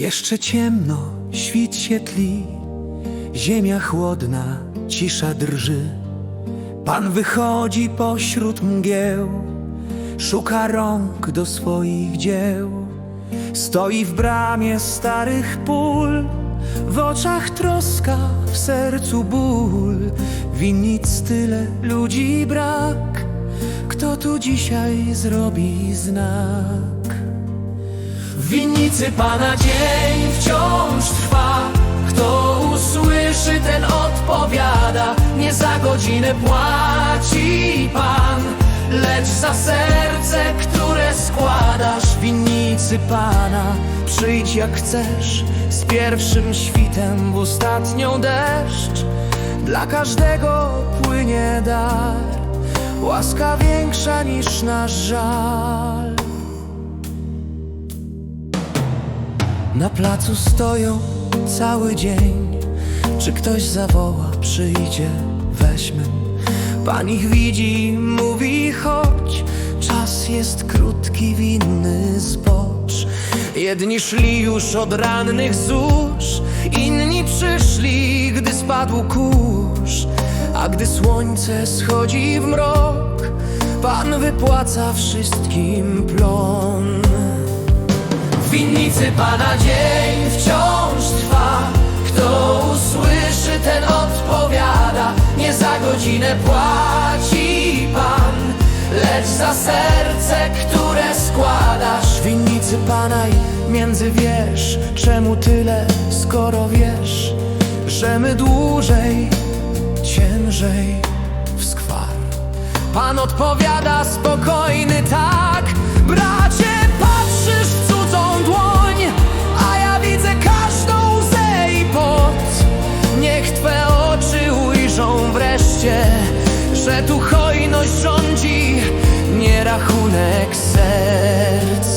Jeszcze ciemno, świt się tli, ziemia chłodna, cisza drży. Pan wychodzi pośród mgieł, szuka rąk do swoich dzieł. Stoi w bramie starych pól, w oczach troska, w sercu ból. Winnic tyle, ludzi brak, kto tu dzisiaj zrobi znak? W winnicy Pana dzień wciąż trwa. Kto usłyszy, ten odpowiada. Nie za godzinę płaci Pan Lecz za serce, które składasz. W winnicy Pana Przyjdź jak chcesz. Z pierwszym świtem w ostatnią deszcz. Dla każdego płynie dar. Łaska większa niż nasz żal Na placu stoją cały dzień. Czy ktoś zawoła, przyjdzie, weźmy. Pan ich widzi, mówi chodź. Czas jest krótki, winny zbocz. Jedni szli już od rannych zórz, inni przyszli, gdy spadł kurz. A gdy słońce schodzi w mrok, Pan wypłaca wszystkim plon. Pana dzień wciąż trwa. Kto usłyszy, ten odpowiada. Nie za godzinę płaci Pan Lecz za serce, które składasz. Winnicy Pana i między wiesz Czemu tyle, skoro wiesz Że my dłużej, ciężej w skwar. Pan odpowiada spokojny tak Bracie Że tu hojność rządzi, nie rachunek serc.